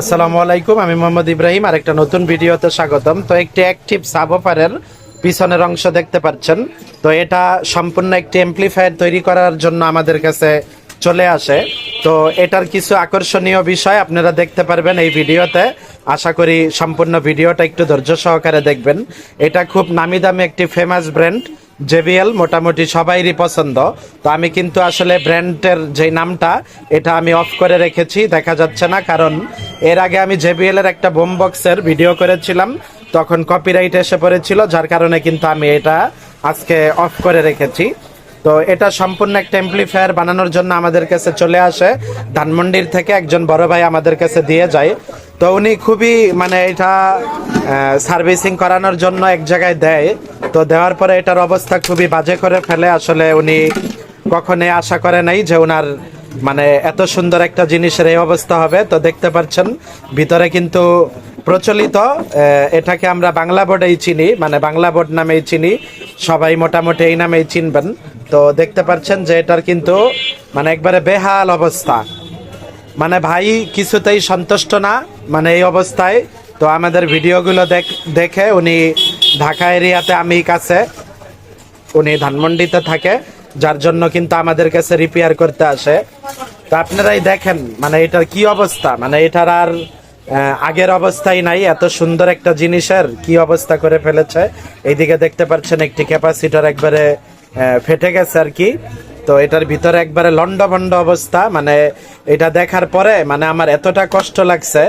আসসালামু আলাইকুম, আমি মোহাম্মদ ইব্রাহিম আর একটা নতুন ভিডিওতে স্বাগতম। তো একটি অ্যাক্টিভ সাবওফারের পিছনের অংশ দেখতে পাচ্ছেন। তো এটা সম্পূর্ণ একটি এমপ্লিফায়ার তৈরি করার জন্য আমাদের কাছে চলে আসে। তো এটার কিছু আকর্ষণীয় বিষয় আপনারা দেখতে পারবেন এই ভিডিওতে। আশা করি সম্পূর্ণ ভিডিওটা একটু ধৈর্য সহকারে দেখবেন। এটা খুব নামি দামি একটি ফেমাস ব্র্যান্ড জেবিএল মোটামুটি সবাইরই পছন্দ। তো আমি কিন্তু আসলে ব্র্যান্ডের যে নামটা, এটা আমি অফ করে রেখেছি, দেখা যাচ্ছে না, কারণ এর আগে আমি জেবিএল এর একটা বোম বক্সের ভিডিও করেছিলাম, তখন কপিরাইট এসে পড়েছিল, যার কারণে কিন্তু আমি এটা আজকে অফ করে রেখেছি। তো এটা সম্পূর্ণ একটা এমপ্লিফায়ার বানানোর জন্য আমাদের কাছে চলে আসে। ধানমন্ডির থেকে একজন বড় ভাই আমাদের কাছে দিয়ে যায়। তো উনি খুবই মানে এটা সার্ভিসিং করানোর জন্য এক জায়গায় দেয়। তো দেওয়ার পরে এটার অবস্থা খুবই বাজে করে ফেলে। আসলে উনি কখনোই আশা করে নাই যে ওনার মানে এত সুন্দর একটা জিনিসের এই অবস্থা হবে, তো দেখতে পাচ্ছেন, ভিতরে কিন্তু প্রচলিত এটাকে আমরা বাংলা বোর্ডেই চিনি মানে বাংলা বোর্ড নামেই চিনি, সবাই মোটামুটি এই নামেই চিনবেন। তো দেখতে পাচ্ছেন যে এটার কিন্তু মানে একবারে বেহাল অবস্থা। মানে ভাই কিছুতেই সন্তুষ্ট না মানে এই অবস্থায়। তো আমাদের ভিডিওগুলো দেখ- দেখে উনি ঢাকা এরিয়াতে আমি কাছে উনি ধানমন্ডিতে থাকে, যার জন্য কিন্তু আমাদের কাছে রিপেয়ার করতে আসে। তো আপনারাই দেখেন মানে এটার কি অবস্থা? মানে এটার আর আগের অবস্থাই নাই, এত সুন্দর একটা জিনিসের কি অবস্থা করে ফেলেছে। এইদিকে দেখতে পাচ্ছেন একটি ক্যাপাসিটার একবারে ফেটে গেছে আর কি। তো এটার ভিতরে একবারে লন্ডভন্ড অবস্থা মানে এটা দেখার পরে মানে আমার এতটা কষ্ট লাগছে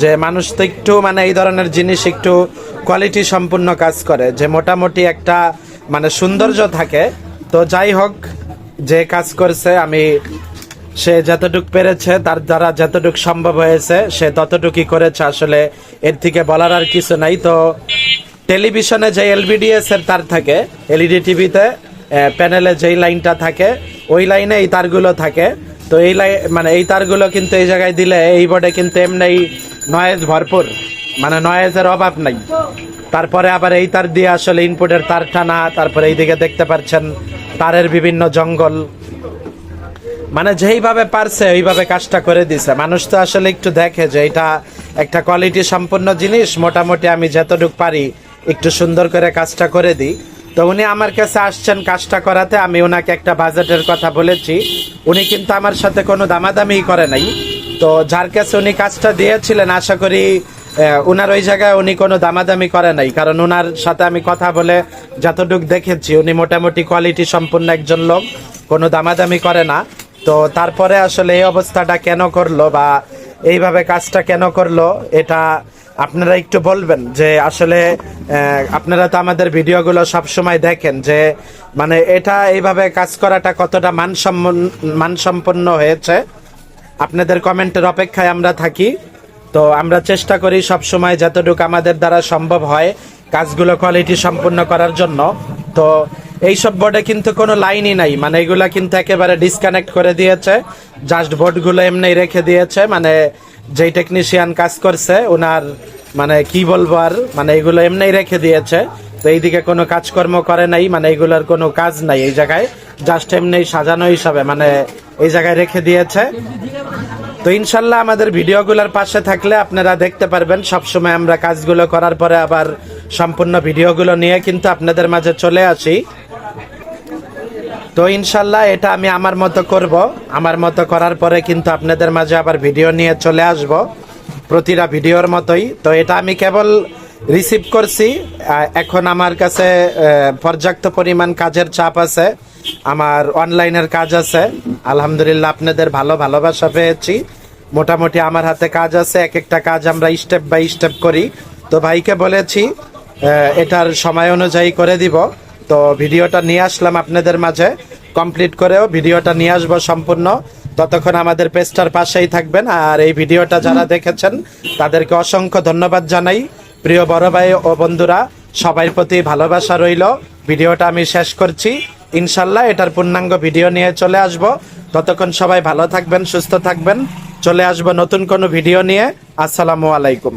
যে মানুষ তো একটু মানে এই ধরনের জিনিস একটু কোয়ালিটি সম্পূর্ণ কাজ করে, যে মোটামুটি একটা মানে সৌন্দর্য থাকে। তো যাই হোক, যে কাজ করছে, আমি সে যতটুক পেরেছে, তার দ্বারা যতটুক সম্ভব হয়েছে, সে ততটুকুই করেছে। আসলে এর থেকে বলার আর কিছু নাই। তো টেলিভিশনে যে এলবিডিএস এর তার থাকে এলইডি টিভিতে প্যানেলে যেই লাইনটা থাকে, ওই লাইনে এই তারগুলো থাকে। তো এই লাই মানে এই তারগুলো কিন্তু এই জায়গায় দিলে এই বোর্ডে কিন্তু এমনি নয়েজ ভরপুর। মানে নয়েজের অভাব নাই। তারপরে আবার এই তার দিয়ে আসলে ইনপুটের তার টানা তারপরে এইদিকে দেখতে পাচ্ছেন, তারের বিভিন্ন জঙ্গল। মানে যেইভাবে পারছে, ওইভাবে কাজটা করে দিছে। মানুষ তো আসলে একটু দেখে যে এটা একটা কোয়ালিটি সম্পন্ন জিনিস। মোটামুটি আমি যতটুক পারি একটু সুন্দর করে কাজটা করে দিই। তো উনি আমার কাছে আসছেন কাজটা করাতে, আমি ওনাকে একটা বাজেটের কথা বলেছি। উনি কিন্তু আমার সাথে কোনো দামাদামি করে নাই। তো যার কাছে উনি কাজটা দিয়েছিলেন, আশা করি উনার ওই জায়গায় উনি কোনো দামাদামি করে নাই। কারণ উনার সাথে আমি কথা বলে যতটুক দেখেছি, উনি মোটামুটি কোয়ালিটি সম্পন্ন একজন লোক। কোনো দামাদামি করে না। তো তারপরে আসলে এই অবস্থাটা কেন করল বা এইভাবে কাজটা কেন করল, এটা আপনারা একটু বলবেন যে আসলে আপনারা তো আমাদের ভিডিওগুলো সব সময় দেখেন যে মানে এটা এইভাবে কাজ করাটা কতটা মানসম্পন্ন মানসম্পন্ন হয়েছে। আপনাদের কমেন্টের অপেক্ষায় আমরা থাকি। তো আমরা চেষ্টা করি সব সময় যতটুকু আমাদের দ্বারা সম্ভব হয় কাজগুলো কোয়ালিটি সম্পূর্ণ করার জন্য। তো এইসব বোর্ডে কিন্তু কোনো লাইনই নাই। মানে এগুলা কিন্তু একেবারে ডিসকানেক্ট করে দিয়েছে। জাস্ট বোর্ডগুলো এমনি রেখে দিয়েছে। মানে যেই টেকনিশিয়ান কাজ করছে, ওনার মানে কি বলব আর মানে এগুলো এমনি রেখে দিয়েছে। তো এইদিকে কোনো কাজকর্ম করে নাই। মানে এগুলোর কোনো কাজ নাই এই জায়গায়। জাস্ট এমনি সাজানো হিসাবে মানে এই জায়গায় রেখে দিয়েছে। তো ইনশাল্লাহ আমাদের ভিডিওগুলোর পাশে থাকলে আপনারা দেখতে পারবেন। সবসময় আমরা কাজগুলো করার পরে আবার সম্পূর্ণ ভিডিওগুলো নিয়ে কিন্তু আপনাদের মাঝে চলে আসি। তো ইনশাল্লাহ এটা আমি আমার মতো করব। আমার মতো করার পরে কিন্তু আপনাদের মাঝে আবার ভিডিও নিয়ে চলে আসব। প্রতিটা ভিডিওর মতোই। তো এটা আমি কেবল রিসিভ করছি। এখন আমার কাছে পর্যাপ্ত পরিমাণ কাজের চাপ আছে। আমার অনলাইনের কাজ আছে। আলহামদুলিল্লাহ আপনাদের ভালো ভালোবাসা পেয়েছি। মোটামুটি আমার হাতে কাজ আছে। এক একটা কাজ আমরা স্টেপ বাই স্টেপ করি। তো ভাইকে বলেছি এটার সময় অনুযায়ী করে দিব। তো ভিডিওটা নিয়ে আসলাম আপনাদের মাঝে। কমপ্লিট করেও ভিডিওটা নিয়ে আসব সম্পূর্ণ। ততক্ষণ আমাদের পেজটার পাশেই থাকবেন। আর এই ভিডিওটা যারা দেখেছেন, তাদেরকে অসংখ্য ধন্যবাদ জানাই। প্রিয় বড় ভাই ও বন্ধুরা সবার প্রতি ভালোবাসা রইল। ভিডিওটা আমি শেষ করছি। ইনশাল্লাহ এটার পূর্ণাঙ্গ ভিডিও নিয়ে চলে আসব। ততক্ষণ সবাই ভালো থাকবেন, সুস্থ থাকবেন। চলে আসব নতুন কোনো ভিডিও নিয়ে। আসসালামু আলাইকুম।